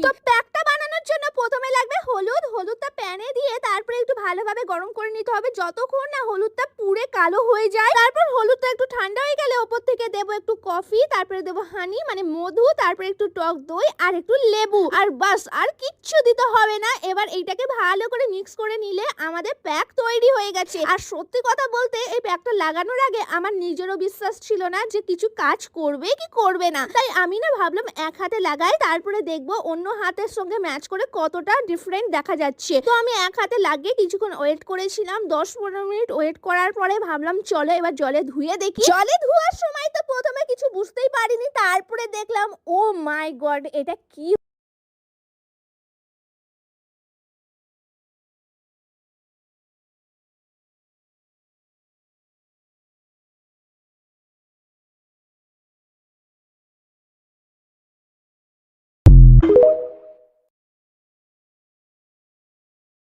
কি তো প্যাকটা তারপরে একটু ভালোভাবে গরম করে নিতে হবে। যতক্ষণ না হলুদটা পুড়ে কালো হয়ে যায়, তারপর হলুদটা একটু ঠান্ডা হয়ে গেলে ওপর থেকে দেবো একটু কফি, তারপরে দেবো হানি মানে মধু, তারপরে একটু টক দই আর একটু লেবু। আর বাস, আর কিচ্ছু দিতে হবে না। এবার এইটাকে ভালো করে মিক্স করে নিলে আমাদের প্যাক তৈরি হয়ে গেছে। আর সত্যি কথা বলতে, এই প্যাকটা লাগানোর আগে আমার নিজেরও বিশ্বাস ছিল না যে কিছু কাজ করবে কি করবে না। তাই আমি না ভাবলাম এক হাতে লাগাই, তারপরে দেখব অন্য হাতের সঙ্গে ম্যাচ করে কতটা ডিফারেন্ট দেখা যাচ্ছে। তো আমি এক হাতে লাগিয়ে কিছুক্ষণ ওয়েট করেছিলাম। দশ পনেরো মিনিট ওয়েট করার পরে ভাবলাম, চলো এবার জলে ধুয়ে দেখি। জলে ধোয়ার সময় তো প্রথমে কিছু বুঝতেই পারিনি, তারপরে দেখলাম ও মাই গড এটা কি